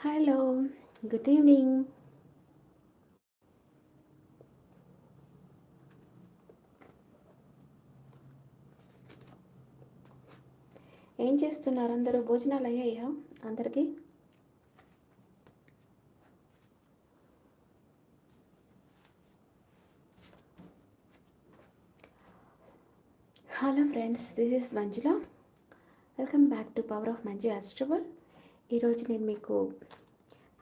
Hello good evening ఏం చేస్తున్నారు? అందరూ భోజనాలు అయ్యాయా? అందరికీ? Hello friends this is Manjula welcome back to power of Manju ఆస్ట్రబల్ ఈరోజు నేను మీకు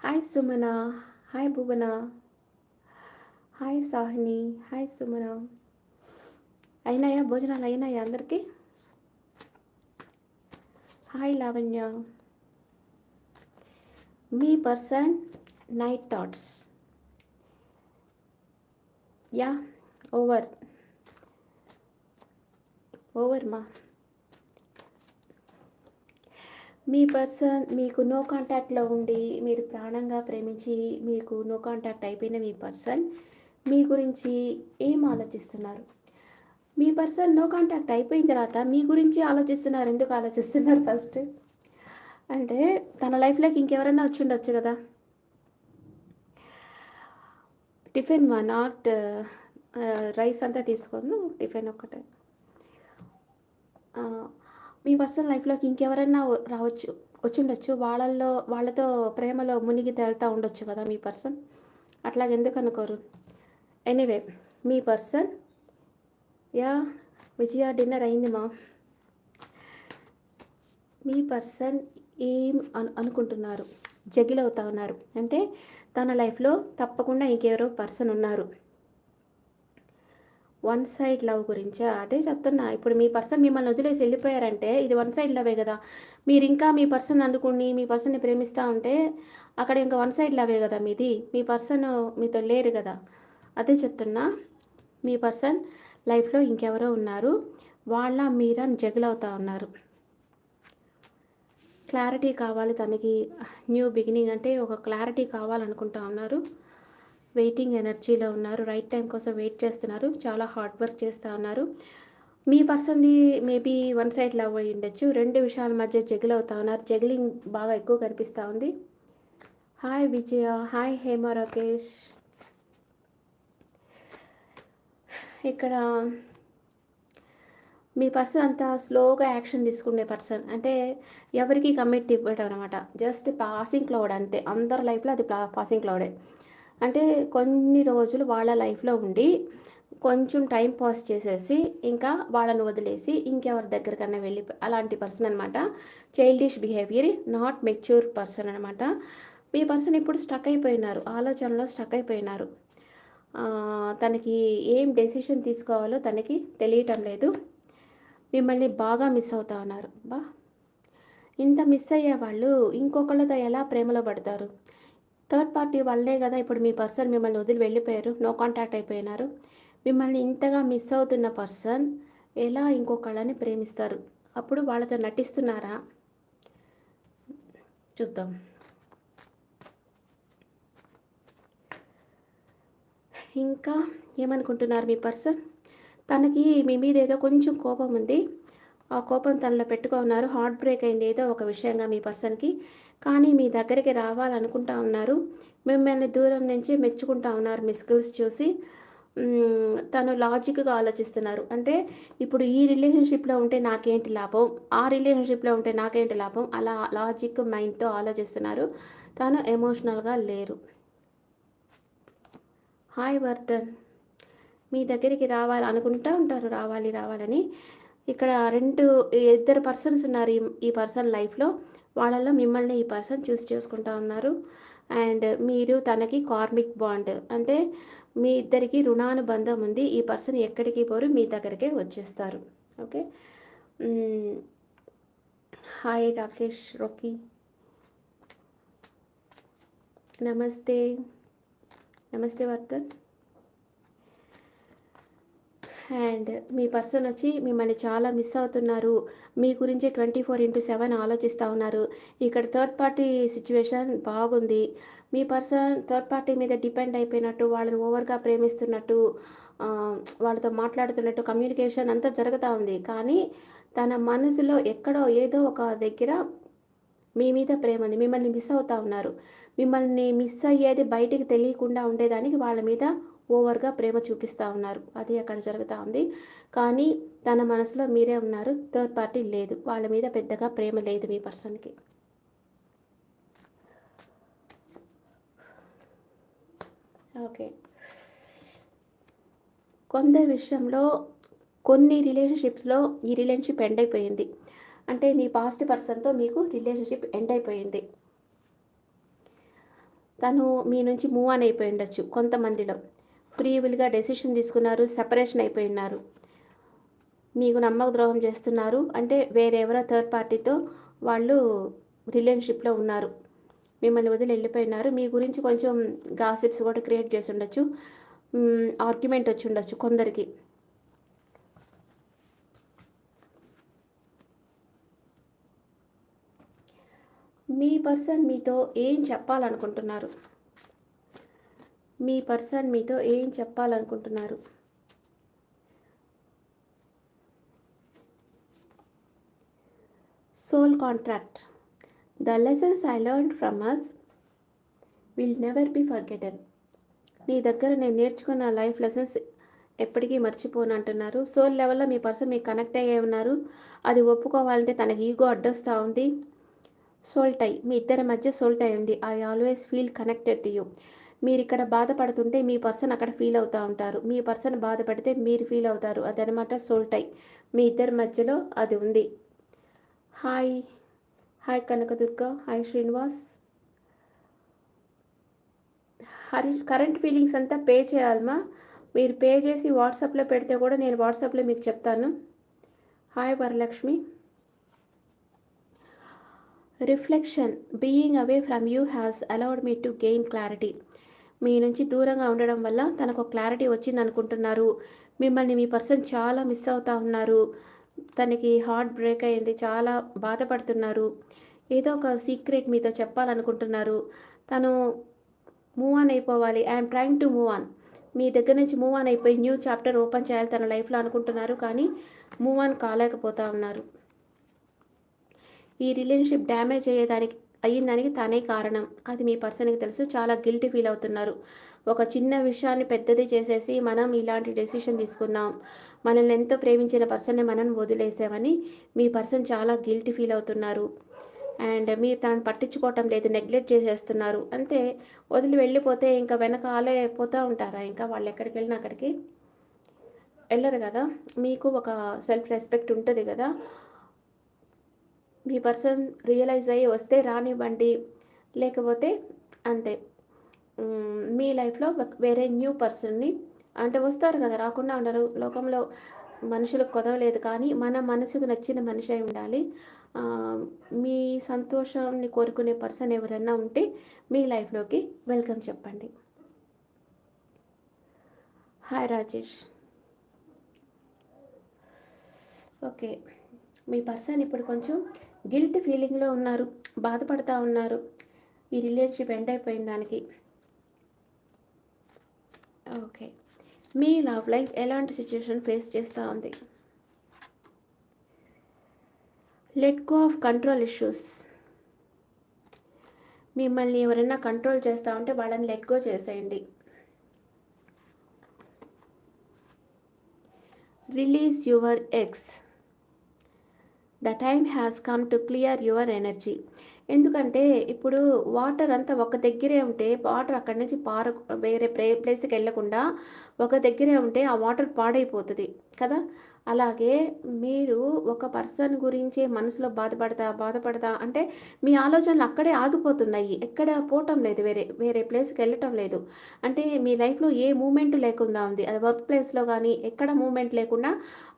hi Sumana hi Bhuvana hi Sahini hi Sumana. అయినాయా? భోజనాలు అయినాయా అందరికీ? హాయ్ లావణ్య. మీ person night thoughts. Yeah over. Over మా మీ పర్సన్ మీకు నో కాంటాక్ట్లో ఉండి మీరు ప్రాణంగా ప్రేమించి మీకు నో కాంటాక్ట్ అయిపోయిన మీ పర్సన్ మీ గురించి ఏం ఆలోచిస్తున్నారు? మీ పర్సన్ నో కాంటాక్ట్ అయిపోయిన తర్వాత మీ గురించి ఆలోచిస్తున్నారు. ఎందుకు ఆలోచిస్తున్నారు ఫస్ట్? అంటే తన లైఫ్లోకి ఇంకెవరైనా వచ్చి ఉండొచ్చు కదా? టిఫిన్ మా నాట్ రైస్ అంతా తీసుకోను టిఫిన్ ఒక్కటే. మీ పర్సనల్ లైఫ్లోకి ఇంకెవరైనా రావచ్చు వచ్చుండొచ్చు. వాళ్ళల్లో వాళ్ళతో ప్రేమలో మునిగి తేలుతూ ఉండొచ్చు కదా మీ పర్సన్ అట్లాగ ఎందుకు అనుకోరు? ఎనీవే మీ పర్సన్ యా విజయ డిన్నర్ అయింది మా. మీ పర్సన్ ఏం అను అనుకుంటున్నారు? జగిలవుతా ఉన్నారు. అంటే తన లైఫ్లో తప్పకుండా ఇంకెవరో పర్సన్ ఉన్నారు. వన్ సైడ్ లవ్ గురించా. అదే చెప్తున్నా. ఇప్పుడు మీ పర్సన్ మిమ్మల్ని వదిలేసి వెళ్ళిపోయారంటే ఇది వన్ సైడ్ లవే కదా. మీరు ఇంకా మీ పర్సన్ అనుకుని మీ పర్సన్ని ప్రేమిస్తూ ఉంటే అక్కడ ఇంకా వన్ సైడ్ లవే కదా మీది. మీ పర్సన్ మీతో లేరు కదా. అదే చెప్తున్నా. మీ పర్సన్ లైఫ్లో ఇంకెవరో ఉన్నారు. వాళ్ళ మీర జగుల్ ఉన్నారు. క్లారిటీ కావాలి తనకి. న్యూ బిగినింగ్ అంటే ఒక క్లారిటీ కావాలనుకుంటా ఉన్నారు. వెయిటింగ్ ఎనర్జీలో ఉన్నారు రైట్ టైం కోసం వెయిట్ చేస్తున్నారు చాలా హార్డ్ వర్క్ చేస్తూ ఉన్నారు. మీ పర్సన్ది మేబీ వన్ సైడ్ లవ్ అయ్యి ఉండొచ్చు రెండు విషయాల మధ్య జగిల్ అవుతా ఉన్నారు జగిలింగ్ బాగా ఎక్కువ కనిపిస్తూ ఉంది. Hi Vijaya hi Hema Rakesh. ఇక్కడ మీ పర్సన్ అంతా స్లోగా యాక్షన్ తీసుకునే పర్సన్ అంటే ఎవరికి కమిట్ ఇవ్వడం అనమాట జస్ట్ పాసింగ్ క్లౌడ్ అంతే అందరి లైఫ్లో అది పాసింగ్ క్లౌడే. అంటే కొన్ని రోజులు వాళ్ళ లైఫ్లో ఉండి కొంచెం టైం పాస్ చేసేసి ఇంకా వాళ్ళని వదిలేసి ఇంకెవరి దగ్గరకన్నా వెళ్ళి అలాంటి పర్సన్ అనమాట childish behaviour not mature person అనమాట మీ పర్సన్ ఇప్పుడు స్టక్ అయిపోయినారు ఆలోచనలో స్టక్ అయిపోయినారు. తనకి ఏం డెసిషన్ తీసుకోవాలో తనకి తెలియటం లేదు. మిమ్మల్ని బాగా మిస్ అవుతా ఉన్నారు. బా. ఇంత మిస్ అయ్యే వాళ్ళు ఇంకొకళ్ళతో ఎలా ప్రేమలో పడతారు? థర్డ్ పార్టీ వాళ్ళే కదా ఇప్పుడు మీ పర్సన్ మిమ్మల్ని వదిలి వెళ్ళిపోయారు నో కాంటాక్ట్ అయిపోయినారు. మిమ్మల్ని ఇంతగా మిస్ అవుతున్న పర్సన్ ఎలా ఇంకొకళ్ళని ప్రేమిస్తారు? అప్పుడు వాళ్ళతో నటిస్తున్నారా? చూద్దాం. ఇంకా ఏమనుకుంటున్నారు మీ పర్సన్? తనకి మీ మీద ఏదో కొంచెం కోపం ఉంది. ఆ కోపం తనలో పెట్టుకున్నారు. హార్ట్ బ్రేక్ అయింది ఏదో ఒక విషయంగా మీ పర్సన్కి. కానీ మీ దగ్గరికి రావాలనుకుంటా ఉన్నారు. మిమ్మల్ని దూరం నుంచి మెచ్చుకుంటా ఉన్నారు మీ స్కిల్స్ చూసి. తను లాజిక్గా ఆలోచిస్తున్నారు. అంటే ఇప్పుడు ఈ రిలేషన్షిప్లో ఉంటే నాకేంటి లాభం? ఆ రిలేషన్షిప్లో ఉంటే నాకేంటి లాభం? అలా లాజిక్ మైండ్తో ఆలోచిస్తున్నారు. తను ఎమోషనల్గా లేరు. హాయ్ వర్ధన్. మీ దగ్గరికి రావాలి అనుకుంటూ ఉంటారు. రావాలి రావాలని. ఇక్కడ రెండు ఇద్దరు పర్సన్స్ ఉన్నారు ఈ ఈ పర్సన్ లైఫ్లో. వాళ్ళల్లో మిమ్మల్ని ఈ పర్సన్ చూస్ చేసుకుంటా ఉన్నారు. అండ్ మీరు తనకి కార్మిక్ బాండ్. అంటే మీ ఇద్దరికి రుణానుబంధం ఉంది. ఈ పర్సన్ ఎక్కడికి పోరు మీ దగ్గరికే వచ్చేస్తారు. ఓకే? హాయ్ రాకేష్ రొక్కీ నమస్తే. నమస్తే వర్ధన్ అండ్ మీ పర్సన్ వచ్చి మిమ్మల్ని చాలా మిస్ అవుతున్నారు. మీ గురించి ట్వంటీ ఫోర్ ఇంటూ సెవెన్ ఆలోచిస్తూ ఉన్నారు. ఇక్కడ థర్డ్ పార్టీ సిచ్యువేషన్ బాగుంది. మీ పర్సన్ థర్డ్ పార్టీ మీద డిపెండ్ అయిపోయినట్టు వాళ్ళని ఓవర్గా ప్రేమిస్తున్నట్టు వాళ్ళతో మాట్లాడుతున్నట్టు కమ్యూనికేషన్ అంతా జరుగుతూ ఉంది. కానీ తన మనసులో ఎక్కడో ఏదో ఒక దగ్గర మీ మీద ప్రేమ ఉంది. మిమ్మల్ని మిస్ అవుతూ ఉన్నారు. మిమ్మల్ని మిస్ అయ్యేది బయటికి తెలియకుండా ఉండేదానికి వాళ్ళ మీద ఓవర్గా ప్రేమ చూపిస్తూ ఉన్నారు. అది అక్కడ జరుగుతూ ఉంది. కానీ తన మనసులో మీరే ఉన్నారు. థర్డ్ పార్టీ లేదు. వాళ్ళ మీద పెద్దగా ప్రేమ లేదు మీ పర్సన్కి. ఓకే. కొందరి విషయంలో కొన్ని రిలేషన్షిప్స్లో ఈ రిలేషన్షిప్ ఎండ్ అయిపోయింది. అంటే మీ పాస్ట్ పర్సన్తో మీకు రిలేషన్షిప్ ఎండ్ అయిపోయింది. తను మీ నుంచి మూవ్ ఆన్ అయిపోయి ఉండొచ్చు కొంతమందిలో. ఫ్రీ డెసిషన్ తీసుకున్నారు సెపరేషన్ అయిపోయి ఉన్నారు. మీకు నమ్మక ద్రోహం చేస్తున్నారు. అంటే వేరెవరో థర్డ్ పార్టీతో వాళ్ళు రిలేషన్షిప్లో ఉన్నారు. మిమ్మల్ని వదిలి వెళ్ళిపోయినారు మీ గురించి కొంచెం గాసిప్స్ కూడా క్రియేట్ చేసి ఉండొచ్చు. ఆర్గ్యుమెంట్ వచ్చి ఉండొచ్చు కొందరికి. మీ పర్సన్ మీతో ఏం చెప్పాలనుకుంటున్నారు? మీ పర్సన్ మీతో ఏం చెప్పాలనుకుంటున్నారు? Soul contract the lessons I learn from us will never be forgotten నీ దగ్గర నేను నేర్చుకున్న లైఫ్ లెసన్స్ ఎప్పటికీ మర్చిపోను అంటున్నారు. సోల్ లెవెల్లో మీ పర్సన్ మీకు కనెక్ట్ అయ్యే ఉన్నారు. అది ఒప్పుకోవాలంటే తనకి ఈగో అడ్డొస్తూ ఉంది. సోల్ టై మీ ఇద్దరి మధ్య సోల్ టై ఉంది. I always feel connected to you మీరు ఇక్కడ బాధపడుతుంటే మీ పర్సన్ అక్కడ ఫీల్ అవుతూ ఉంటారు. మీ పర్సన్ బాధపడితే మీరు ఫీల్ అవుతారు. అదనమాట సోల్టై మీ ఇద్దరి మధ్యలో అది ఉంది. Hi. Hi Kanakadurga. Hi Srinivas. Hari current feelings అంతా పే చేయాలమ్మా మీరు పే చేసి వాట్సాప్లో పెడితే కూడా నేను వాట్సాప్లో మీకు చెప్తాను. Hi Varalakshmi. Reflection. Being away from you has allowed me to gain clarity. మీ నుంచి దూరంగా ఉండడం వల్ల తనకు క్లారిటీ వచ్చింది అనుకుంటున్నారు మిమ్మల్ని మీ పర్సన్ చాలా మిస్ అవుతా ఉన్నారు. తనకి హార్ట్ బ్రేక్ అయింది చాలా బాధపడుతున్నారు. ఏదో ఒక సీక్రెట్ మీతో చెప్పాలనుకుంటున్నారు. తను మూవ్ ఆన్ అయిపోవాలి. I'm trying to move on. మీ దగ్గర నుంచి మూవ్ ఆన్ అయిపోయి న్యూ చాప్టర్ ఓపెన్ చేయాలి తన లైఫ్లో అనుకుంటున్నారు కానీ మూవ్ ఆన్ కాలేకపోతా ఉన్నారు. ఈ రిలేషన్షిప్ డ్యామేజ్ అయ్యేదానికి అయ్యిందానికి తానే కారణం. అది మీ పర్సన్కి తెలుసు. చాలా గిల్టీ ఫీల్ అవుతున్నారు. ఒక చిన్న విషయాన్ని పెద్దది చేసేసి మనం ఇలాంటి డెసిషన్ తీసుకున్నాం. మనల్ని ఎంతో ప్రేమించిన పర్సన్ని మనం వదిలేసామని మీ పర్సన్ చాలా గిల్టీ ఫీల్ అవుతున్నారు. అండ్ మీరు తనను పట్టించుకోవటం లేదు నెగ్లెక్ట్ చేసేస్తున్నారు. అంతే. వదిలి వెళ్ళిపోతే ఇంకా వెనకాలే పోతూ ఉంటారా? ఇంకా వాళ్ళు ఎక్కడికి వెళ్ళినా అక్కడికి వెళ్ళరు కదా. మీకు ఒక సెల్ఫ్ రెస్పెక్ట్ ఉంటుంది కదా. మీ పర్సన్ రియలైజ్ అయ్యి వస్తే రానివ్వండి. లేకపోతే అంతే. మీ లైఫ్లో వేరే న్యూ పర్సన్ని అంటే వస్తారు కదా రాకుండా ఉండరు. లోకంలో మనుషులకు కొదవలేదు కానీ మన మనసుకు నచ్చిన మనిషి అయి ఉండాలి. మీ సంతోషాన్ని కోరుకునే పర్సన్ ఎవరైనా ఉంటే మీ లైఫ్లోకి వెల్కమ్ చెప్పండి. హాయ్ రాజేష్. ఓకే. మీ పర్సన్ ఇప్పుడు కొంచెం గిల్ట్ ఫీలింగ్లో ఉన్నారు బాధపడుతూ ఉన్నారు. ఈ రిలేషన్షిప్ ఎండ్ అయిపోయిన దానికి. ఓకే మీ లవ్ లైఫ్ ఎలాంటి సిచ్యువేషన్ ఫేస్ చేస్తూ ఉంది? Let go of control issues మిమ్మల్ని ఎవరైనా కంట్రోల్ చేస్తూ ఉంటే వాళ్ళని లెట్ గో చేసేయండి. Release your exes the time has come to clear your energy. ఎందుకంటే ఇప్పుడు వాటర్ అంతా ఒక దగ్గరే ఉంటే వాటర్ అక్కడి నుంచి పార వేరే ప్లే ప్లేస్కి వెళ్ళకుండా ఒక దగ్గరే ఉంటే ఆ వాటర్ పాడైపోతుంది కదా? అలాగే మీరు ఒక పర్సన్ గురించి మనసులో బాధపడతా బాధపడతా అంటే మీ ఆలోచనలు అక్కడే ఆగిపోతున్నాయి. ఎక్కడ పోవటం లేదు. వేరే వేరే ప్లేస్కి వెళ్ళటం లేదు. అంటే మీ లైఫ్లో ఏ మూమెంట్ లేకుండా ఉంది. అది వర్క్ ప్లేస్లో కానీ ఎక్కడ మూమెంట్ లేకుండా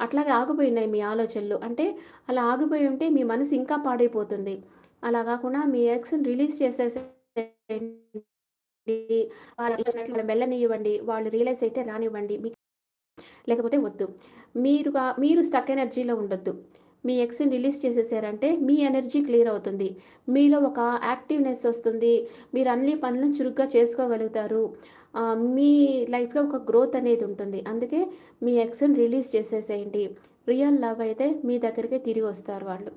అట్లాగే ఆగిపోయినాయి మీ ఆలోచనలు. అంటే అలా ఆగిపోయి ఉంటే మీ మనసు ఇంకా పాడైపోతుంది. అలా కాకుండా మీ ఎక్స్ని రిలీజ్ చేసేసే వాళ్ళ వెళ్ళనివ్వండి వాళ్ళు రియలైజ్ అయితే రానివ్వండి. మీకు లేకపోతే వద్దు. మీరుగా మీరు స్టక్ ఎనర్జీలో ఉండొద్దు. మీ ఎక్స్ని రిలీజ్ చేసేసారంటే మీ ఎనర్జీ క్లియర్ అవుతుంది. మీలో ఒక యాక్టివ్నెస్ వస్తుంది. మీరు అన్ని పనులను చురుగ్గా చేసుకోగలుగుతారు. మీ లైఫ్లో ఒక గ్రోత్ అనేది ఉంటుంది. అందుకే మీ ఎక్స్ని రిలీజ్ చేసేసేయండి. రియల్ లవ్ అయితే మీ దగ్గరికి తిరిగి వస్తారు వాళ్ళు.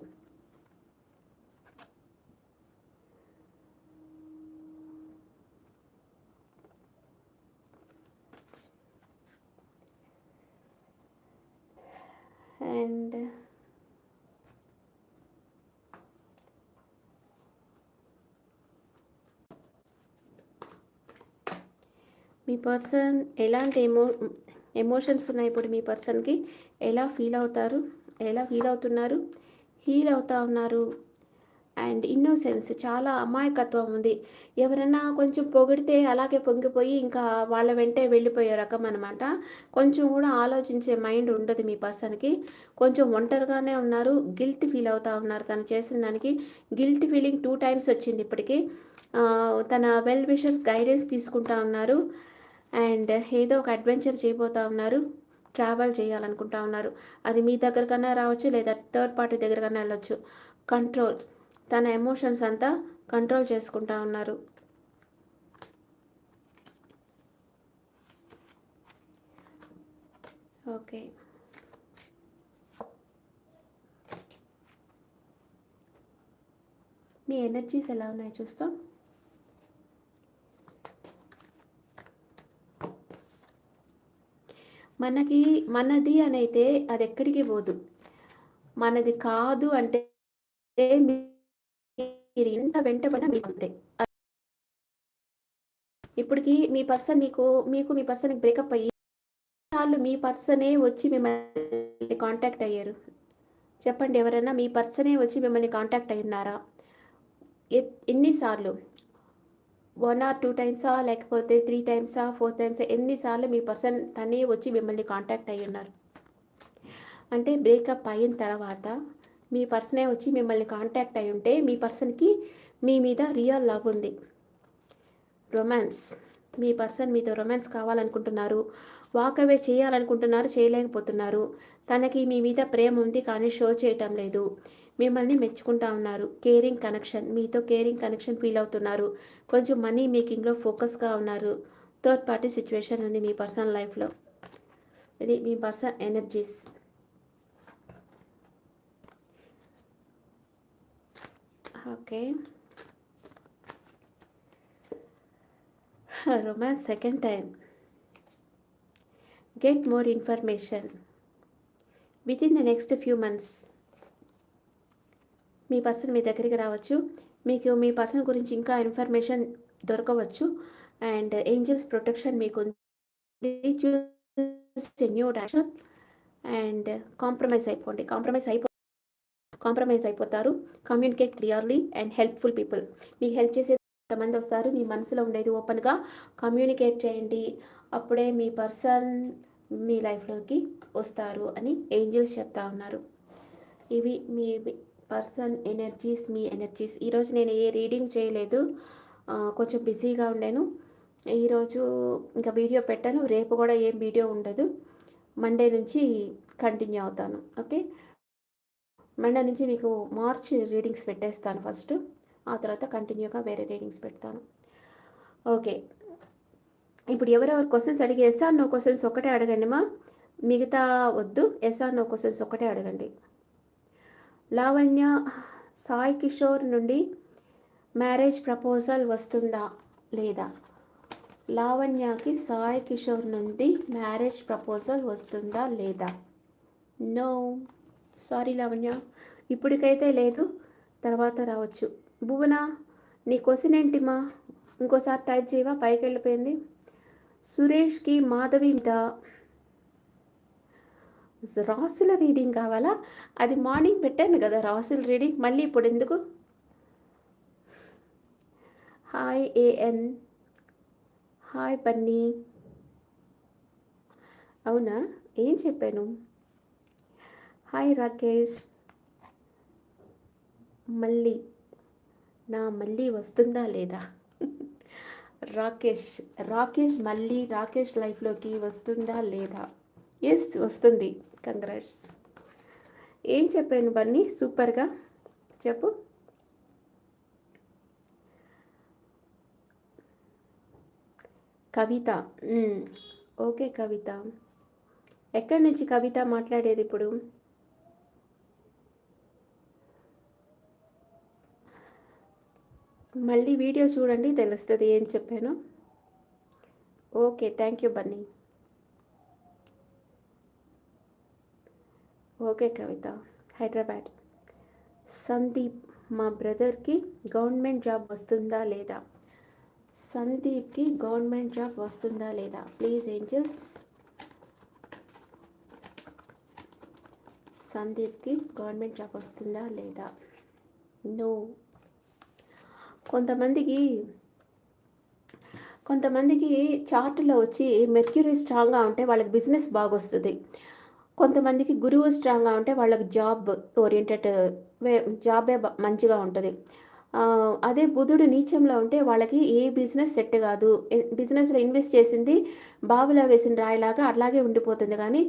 అండ్ మీ పర్సన్ ఎలాంటి ఎమో ఎమోషన్స్ ఉన్నాయి. ఇప్పుడు మీ పర్సన్కి ఎలా ఫీల్ అవుతారు? ఎలా ఫీల్ అవుతున్నారు? హీల్ అవుతా ఉన్నారు. అండ్ ఇన్నోసెన్స్ చాలా అమాయకత్వం ఉంది. ఎవరైనా కొంచెం పొగిడితే అలాగే పొంగిపోయి ఇంకా వాళ్ళ వెంటే వెళ్ళిపోయే రకం అనమాట కొంచెం కూడా ఆలోచించే మైండ్ ఉండదు మీ పర్సన్కి. కొంచెం ఒంటరిగానే ఉన్నారు గిల్ట్ ఫీల్ అవుతూ ఉన్నారు. తను చేసిన దానికి గిల్ట్ ఫీలింగ్ టూ టైమ్స్ వచ్చింది ఇప్పటికీ. తన వెల్ విషర్స్ గైడెన్స్ తీసుకుంటా ఉన్నారు. అండ్ ఏదో ఒక అడ్వెంచర్ చేయబోతా ఉన్నారు. ట్రావెల్ చేయాలనుకుంటా ఉన్నారు. అది మీ దగ్గరకన్నా రావచ్చు లేదా థర్డ్ పార్టీ దగ్గరకన్నా వెళ్ళొచ్చు. కంట్రోల్. తన ఎమోషన్స్ అంతా కంట్రోల్ చేసుకుంటా ఉన్నారు. ఓకే. మీ ఎనర్జీస్ ఎలా ఉన్నాయి చూస్తాం. మనకి మనది అని అయితే అది ఎక్కడికి పోదు. మనది కాదు అంటే మీరు ఎంత వెంటబడినా మీకు అంతే. ఇప్పటికి మీ పర్సన్ మీకు మీకు మీ పర్సన్కి బ్రేకప్ అయ్యి సార్లు మీ పర్సనే వచ్చి మిమ్మల్ని కాంటాక్ట్ అయ్యారు. చెప్పండి ఎవరైనా మీ పర్సనే వచ్చి మిమ్మల్ని కాంటాక్ట్ అయ్యున్నారా? ఉన్నారా ఎన్నిసార్లు? వన్ ఆర్ టూ టైమ్సా? లేకపోతే త్రీ టైమ్సా? ఫోర్ టైమ్సా? ఎన్నిసార్లు మీ పర్సన్ తనే వచ్చి మిమ్మల్ని కాంటాక్ట్ అయ్యి ఉన్నారు అంటే బ్రేకప్ అయిన తర్వాత మీ పర్సనే వచ్చి మిమ్మల్ని కాంటాక్ట్ అయి ఉంటే మీ పర్సన్కి మీ మీద రియల్ లవ్ ఉంది. రొమాన్స్. మీ పర్సన్ మీతో రొమాన్స్ కావాలనుకుంటున్నారు. వాక్ అవే చేయాలనుకుంటున్నారు చేయలేకపోతున్నారు. తనకి మీ మీద ప్రేమ ఉంది కానీ షో చేయటం లేదు. మిమ్మల్ని మెచ్చుకుంటా ఉన్నారు. Caring connection. మీతో కేరింగ్ కనెక్షన్ ఫీల్ అవుతున్నారు. కొంచెం మనీ మేకింగ్లో ఫోకస్గా ఉన్నారు. థర్డ్ పార్టీ సిచ్యువేషన్ ఉంది మీ పర్సనల్ లైఫ్లో. ఇది మీ person energies. Okay romance second time get more information with in the next few months me person మీ దగ్గరికి రావచ్చు. మీకు మీ పర్సన్ గురించి ఇంకా ఇన్ఫర్మేషన్ దొరకవచ్చు. అండ్ ఏంజల్స్ ప్రొటెక్షన్ మీకు న్యూ డైరెక్షన్ అండ్ కాంప్రమైజ్ అయిపోండి. కాంప్రమైజ్ అయిపో కాంప్రమైజ్ అయిపోతారు. Communicate clearly and helpful people. మీకు హెల్ప్ చేసే కొంతమంది వస్తారు? మీ మనసులో ఉండేది ఓపెన్గా కమ్యూనికేట్ చేయండి. అప్పుడే మీ పర్సన్ మీ లైఫ్లోకి వస్తారు అని ఏంజిల్స్ చెప్తా ఉన్నారు. ఇవి మీ పర్సన్ ఎనర్జీస్ మీ ఎనర్జీస్. ఈరోజు నేను ఏ రీడింగ్ చేయలేదు. కొంచెం బిజీగా ఉండాను. ఈరోజు ఇంకా వీడియో పెట్టాను. రేపు కూడా ఏం వీడియో ఉండదు. మండే నుంచి కంటిన్యూ అవుతాను. ఓకే? మండే నుంచి మీకు మార్చ్ రీడింగ్స్ పెట్టేస్తాను ఫస్ట్. ఆ తర్వాత కంటిన్యూగా వేరే రీడింగ్స్ పెడతాను. ఓకే. ఇప్పుడు ఎవరెవరు క్వశ్చన్స్ అడిగి ఎస్ఆర్ నో క్వశ్చన్స్ ఒకటే అడగండి మా. మిగతా వద్దు ఎస్ఆర్ నో క్వశ్చన్స్ ఒకటే అడగండి. లావణ్య సాయి కిషోర్ నుండి మ్యారేజ్ ప్రపోజల్ వస్తుందా లేదా? లావణ్యకి సాయి కిషోర్ నుండి మ్యారేజ్ ప్రపోజల్ వస్తుందా లేదా? నో. సారీ లావణ్య ఇప్పటికైతే లేదు. తర్వాత రావచ్చు. భువన నీ క్వశ్చన్ ఏంటిమా ఇంకోసారి టైప్ చేయవా? పైకి వెళ్ళిపోయింది. సురేష్కి మాధవి రాసుల రీడింగ్ కావాలా? అది మార్నింగ్ పెట్టాను కదా రాసుల రీడింగ్ మళ్ళీ ఇప్పుడు ఎందుకు? హాయ్ ఏఎన్ హాయ్ పన్నీ అవునా? ఏం చెప్పాను? హాయ్ రాకేష్. మళ్ళీ నా మళ్ళీ వస్తుందా లేదా? రాకేష్ రాకేష్ మళ్ళీ రాకేష్ లైఫ్లోకి వస్తుందా లేదా? ఎస్ వస్తుంది. కంగ్రాట్స్ ఏం చెప్పాను బన్నీ? సూపర్గా చెప్పు. కవిత. ఓకే కవిత. ఎక్కడి నుంచి కవిత మాట్లాడేది ఇప్పుడు? మళ్ళీ వీడియో చూడండి తెలుస్తుంది ఏం చెప్పాను. Okay thank you Bunny. Okay Kavitha Hyderabad. Sandeep మా బ్రదర్కి గవర్నమెంట్ జాబ్ వస్తుందా లేదా? సందీప్కి గవర్నమెంట్ జాబ్ వస్తుందా లేదా? Please angels. సందీప్కి గవర్నమెంట్ జాబ్ వస్తుందా లేదా? నో. కొంతమందికి కొంతమందికి చార్ట్లో వచ్చి మెర్క్యూరీ స్ట్రాంగ్గా ఉంటే వాళ్ళకి బిజినెస్ బాగా వస్తుంది కొంతమందికి గురువు స్ట్రాంగ్గా ఉంటే వాళ్ళకి జాబ్ ఓరియంటెడ్ వే జాబే మంచిగా ఉంటుంది. అదే బుధుడు నీచంలో ఉంటే వాళ్ళకి ఏ బిజినెస్ సెట్ కాదు. బిజినెస్లో ఇన్వెస్ట్ చేసింది బావిలో వేసిన రాయిలాగా అట్లాగే ఉండిపోతుంది. కానీ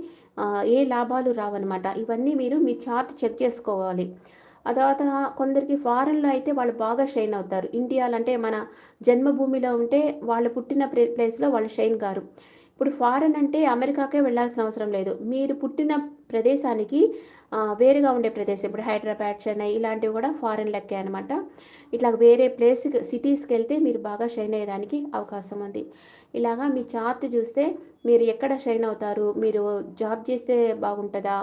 ఏ లాభాలు రావన్నమాట. ఇవన్నీ మీరు మీ చార్ట్ చెక్ చేసుకోవాలి. ఆ తర్వాత కొందరికి ఫారెన్లో అయితే వాళ్ళు బాగా షైన్ అవుతారు. ఇండియాలో అంటే మన జన్మభూమిలో ఉంటే వాళ్ళు పుట్టిన ప్లే ప్లేస్లో వాళ్ళు షైన్ కారు. ఇప్పుడు ఫారెన్ అంటే అమెరికాకే వెళ్ళాల్సిన అవసరం లేదు. మీరు పుట్టిన ప్రదేశానికి వేరుగా ఉండే ప్రదేశం. ఇప్పుడు హైదరాబాద్ చెన్నై ఇలాంటివి కూడా ఫారెన్ లెక్కే అనమాట ఇట్లా వేరే ప్లేస్కి సిటీస్కి వెళ్తే మీరు బాగా షైన్ అయ్యేదానికి అవకాశం ఉంది. ఇలాగా మీ చార్ట్ చూస్తే మీరు ఎక్కడ షైన్ అవుతారు? మీరు జాబ్ చేస్తే బాగుంటుందా?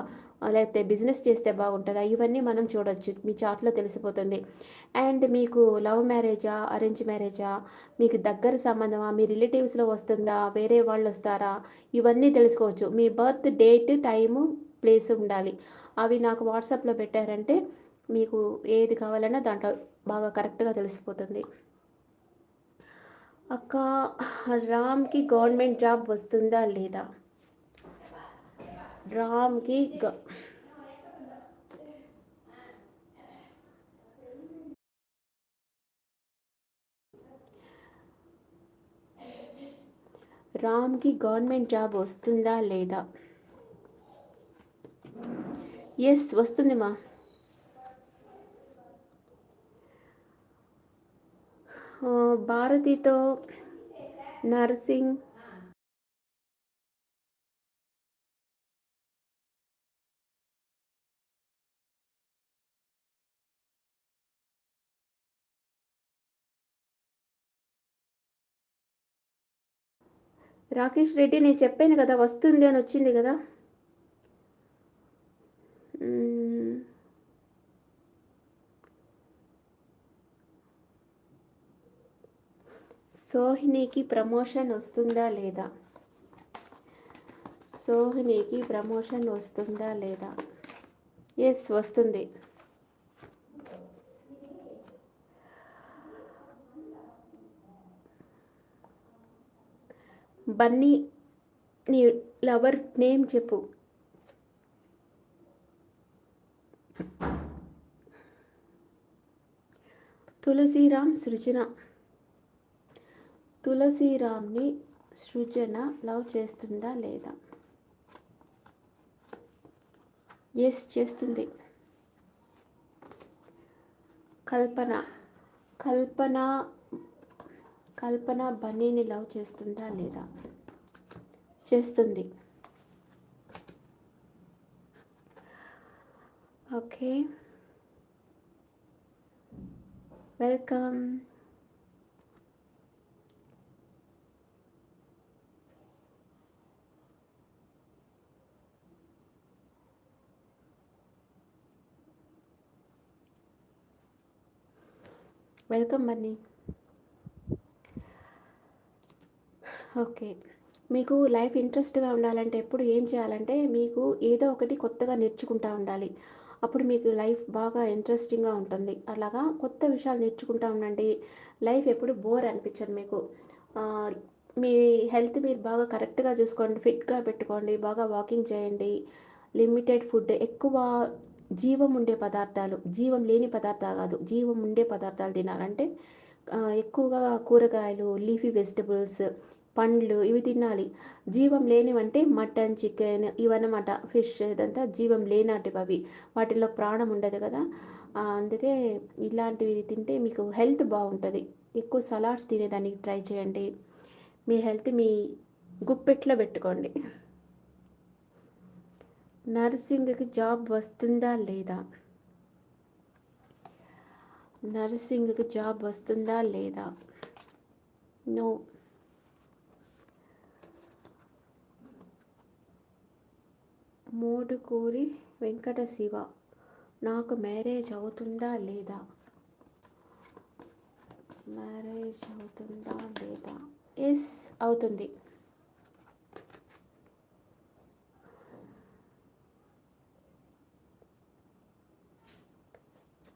లేకపోతే బిజినెస్ చేస్తే బాగుంటుందా? ఇవన్నీ మనం చూడొచ్చు. మీ చాట్లో తెలిసిపోతుంది. అండ్ మీకు లవ్ మ్యారేజా అరేంజ్ మ్యారేజా మీకు దగ్గర సంబంధమా? మీ రిలేటివ్స్లో వస్తుందా? వేరే వాళ్ళు వస్తారా? ఇవన్నీ తెలుసుకోవచ్చు. మీ బర్త్ డేట్ టైము ప్లేస్ ఉండాలి. అవి నాకు వాట్సాప్లో పెట్టారంటే మీకు ఏది కావాలన్నా దాంట్లో బాగా కరెక్ట్గా తెలిసిపోతుంది. అక్క రామ్కి గవర్నమెంట్ జాబ్ వస్తుందా లేదా? రామ్కి గ రామ్కి గవర్నమెంట్ జాబ్ వస్తుందా లేదా ఎస్ వస్తుంది మా ఆ, భారతితో నర్సింగ్ రాకేష్ రెడ్డి నేను చెప్పాను కదా వస్తుంది అని వచ్చింది కదా. సోహినికి ప్రమోషన్ వస్తుందా లేదా? సోహినికి ప్రమోషన్ వస్తుందా లేదా? ఎస్ వస్తుంది. బన్నీ నీ లవర్ నేమ్ చెప్పు. తులసీరామ్ సృజన. తులసీరామ్ని సృజన లవ్ చేస్తుందా లేదా? ఎస్ చేస్తుంది. కల్పన. కల్పన కల్పన బన్నీని లవ్ చేస్తుందా లేదా? చేస్తుంది. Okay. Welcome. Welcome Bunny. Okay. మీకు లైఫ్ ఇంట్రెస్ట్గా ఉండాలంటే ఎప్పుడు ఏం చేయాలంటే మీకు ఏదో ఒకటి కొత్తగా నేర్చుకుంటూ ఉండాలి. అప్పుడు మీకు లైఫ్ బాగా ఇంట్రెస్టింగ్గా ఉంటుంది. అలాగా కొత్త విషయాలు నేర్చుకుంటూ ఉండండి. లైఫ్ ఎప్పుడు బోర్ అనిపించదు మీకు. మీ హెల్త్ మీరు బాగా కరెక్ట్గా చూసుకోండి ఫిట్గా పెట్టుకోండి బాగా వాకింగ్ చేయండి. లిమిటెడ్ ఫుడ్ ఎక్కువ జీవం ఉండే పదార్థాలు జీవం లేని పదార్థాలు కాదు జీవం ఉండే పదార్థాలు తినాలంటే ఎక్కువగా కూరగాయలు లీఫీ వెజిటబుల్స్ పండ్లు ఇవి తినాలి. జీవం లేనివంటే మటన్ చికెన్ ఇవన్నమాట ఫిష్ ఇదంతా జీవం లేనాటివి అవి వాటిల్లో ప్రాణం ఉండదు కదా. అందుకే ఇలాంటివి తింటే మీకు హెల్త్ బాగుంటుంది. ఎక్కువ సలాడ్స్ తినేదానికి ట్రై చేయండి. మీ హెల్త్ మీ గుప్పెట్లో పెట్టుకోండి. నర్సింగ్కి జాబ్ వస్తుందా లేదా? నర్సింగ్కి జాబ్ వస్తుందా లేదా? నో. మోడుకూరి వెంకట శివ నాకు మ్యారేజ్ అవుతుందా లేదా? మ్యారేజ్ అవుతుందా లేదా? ఎస్ అవుతుంది.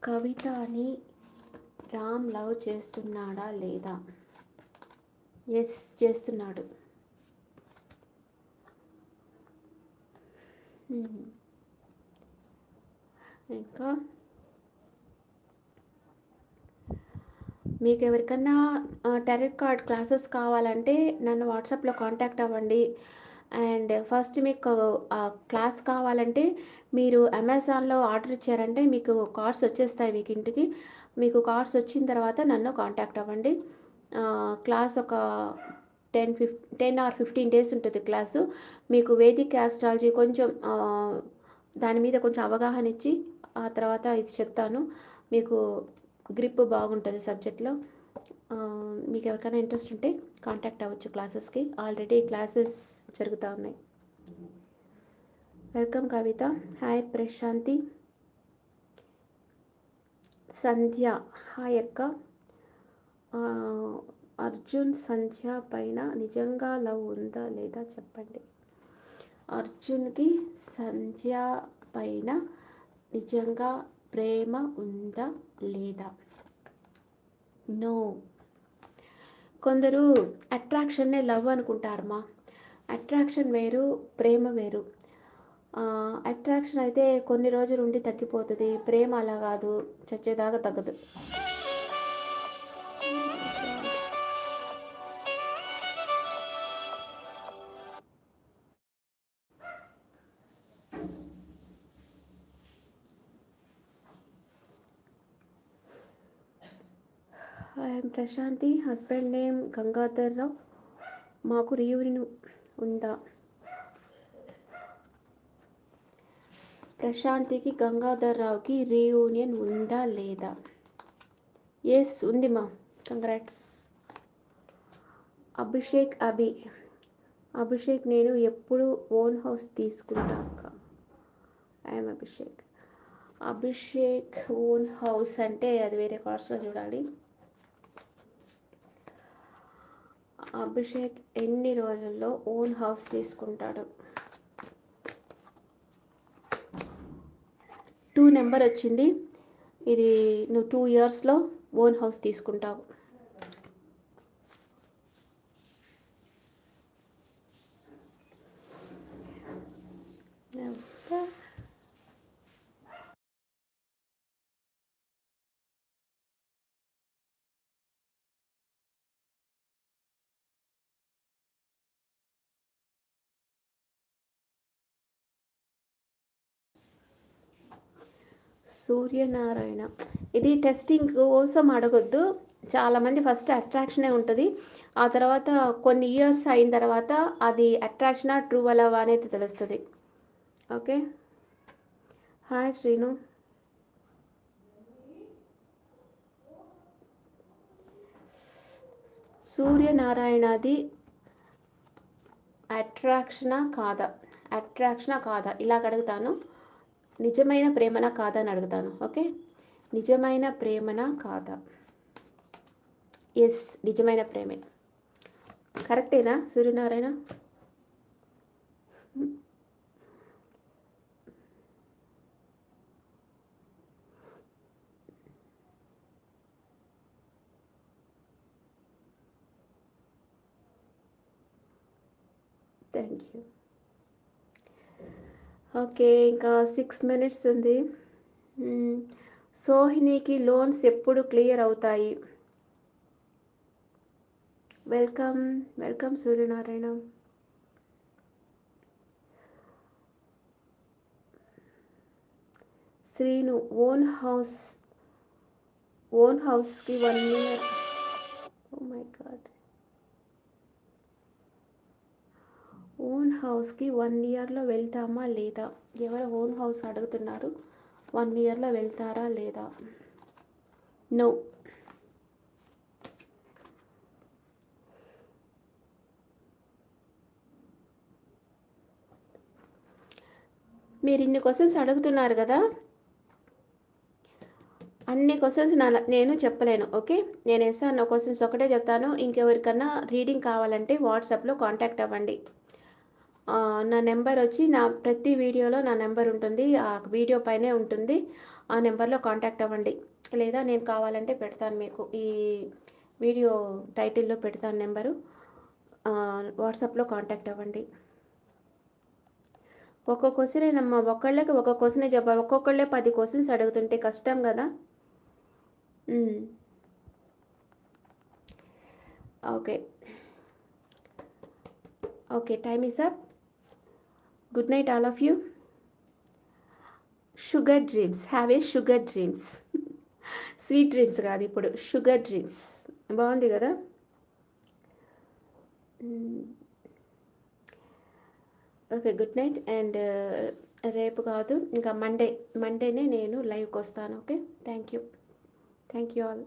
కవితని రామ్ లవ్ చేస్తున్నాడా లేదా? ఎస్ చేస్తున్నాడు. ఇంకా మీకు ఎవరికన్నా టారెట్ కార్డ్ క్లాసెస్ కావాలంటే నన్ను వాట్సాప్లో కాంటాక్ట్ అవ్వండి. అండ్ ఫస్ట్ మీకు క్లాస్ కావాలంటే మీరు అమెజాన్లో ఆర్డర్ ఇచ్చారంటే మీకు కార్డ్స్ వచ్చేస్తాయి మీకు ఇంటికి మీకు కార్డ్స్ వచ్చిన తర్వాత నన్ను కాంటాక్ట్ అవ్వండి. క్లాస్ ఒక ten fif ten or fifteen days ఉంటుంది క్లాసు. మీకు వేదిక్ ఆస్ట్రాలజీ కొంచెం దాని మీద కొంచెం అవగాహన ఇచ్చి ఆ తర్వాత ఇది చెప్తాను. మీకు గ్రిప్ బాగుంటుంది సబ్జెక్ట్లో. మీకు ఎవరికైనా ఇంట్రెస్ట్ ఉంటే కాంటాక్ట్ అవ్వచ్చు క్లాసెస్కి. ఆల్రెడీ క్లాసెస్ జరుగుతూ ఉన్నాయి. Welcome Kavitha. Hi Prashanthi. Sandhya. Hi అక్క. అర్జున్ సంధ్య పైన నిజంగా లవ్ ఉందా లేదా చెప్పండి. అర్జున్కి సంధ్య పైన నిజంగా ప్రేమ ఉందా లేదా? నో. కొందరు అట్రాక్షన్నే లవ్ అనుకుంటారమ్మా. అట్రాక్షన్ వేరు ప్రేమ వేరు. అట్రాక్షన్ అయితే కొన్ని రోజులు ఉండి తగ్గిపోతుంది. ప్రేమ అలా కాదు చచ్చేదాకా తగ్గదు. I'm Prashanthi husband name Gangadhar Rao. మాకు రీయూనియన్ ఉందా? ప్రశాంతికి గంగాధర్ రావుకి రీయూనియన్ ఉందా లేదా? ఎస్ ఉంది మా. కంగ్రాట్స్ అభిషేక్ అభి. అభిషేక్ నేను ఎప్పుడు ఓన్ హౌస్ తీసుకుంటా I'm Abhishek Abhishek own house అంటే అది వేరే కార్స్లో చూడాలి. అభిషేక్ ఎన్ని రోజుల్లో ఓన్ హౌస్ తీసుకుంటాడు? టూ నెంబర్ వచ్చింది. ఇది నువ్వు టూ ఇయర్స్లో ఓన్ హౌస్ తీసుకుంటావు. సూర్యనారాయణ. ఇది టెస్టింగ్ కోసం అడగొద్దు. చాలామంది ఫస్ట్ అట్రాక్షనే ఉంటుంది. ఆ తర్వాత కొన్ని ఇయర్స్ అయిన తర్వాత అది అట్రాక్షనా ట్రూ అలవా అనేది తెలుస్తుంది. ఓకే? హాయ్ శ్రీను సూర్యనారాయణది అట్రాక్షనా కాదా? అట్రాక్షనా కాదా? ఇలా అడుగుతాను. నిజమైన ప్రేమనా కాదా అని అడుగుతాను ఓకే? నిజమైన ప్రేమనా కాదా? ఎస్ నిజమైన ప్రేమే. కరెక్టేనా? సూర్యనారాయణ? థ్యాంక్ యూ ఓకే ఇంకా సిక్స్ మినిట్స్ ఉంది. సోహినికి లోన్స్ ఎప్పుడు క్లియర్ అవుతాయి? Welcome welcome Suryanarayana. Srinu own house own హౌస్కి one year oh my god own హౌస్కి వన్ ఇయర్లో వెళ్తామా లేదా? ఎవరు ఓన్ హౌస్ అడుగుతున్నారు? వన్ ఇయర్లో వెళ్తారా లేదా? నో. మీరు ఇన్ని క్వశ్చన్స్ అడుగుతున్నారు కదా? అన్ని క్వశ్చన్స్ నా నేను చెప్పలేను ఓకే? నేను వేసాను క్వశ్చన్స్ ఒకటే చెప్తాను. ఇంకెవరికన్నా రీడింగ్ కావాలంటే వాట్సాప్లో కాంటాక్ట్ అవ్వండి. నా నెంబర్ వచ్చి నా ప్రతి వీడియోలో నా నెంబర్ ఉంటుంది. ఆ వీడియో పైనే ఉంటుంది. ఆ నెంబర్లో కాంటాక్ట్ అవ్వండి. లేదా నేను కావాలంటే పెడతాను మీకు ఈ వీడియో టైటిల్లో పెడతాను నెంబరు. వాట్సాప్లో కాంటాక్ట్ అవ్వండి. ఒక్క క్వశ్చనేనమ్మా ఒక్కళ్ళకి ఒక క్వశ్చనే చెప్పాలి ఒక్కొక్కళ్ళే పది క్వశ్చన్స్ అడుగుతుంటే కష్టం కదా. Okay. Okay time is up. Good night all of you sugar dreams have a sugar dreams sweet dreams కాదు ఇప్పుడు షుగర్ డ్రీమ్స్ బాగుంది కదా? ఓకే గుడ్ నైట్ అండ్ రేపు కాదు ఇంకా మండే మండేనే నేను లైవ్కి వస్తాను okay thank you thank you all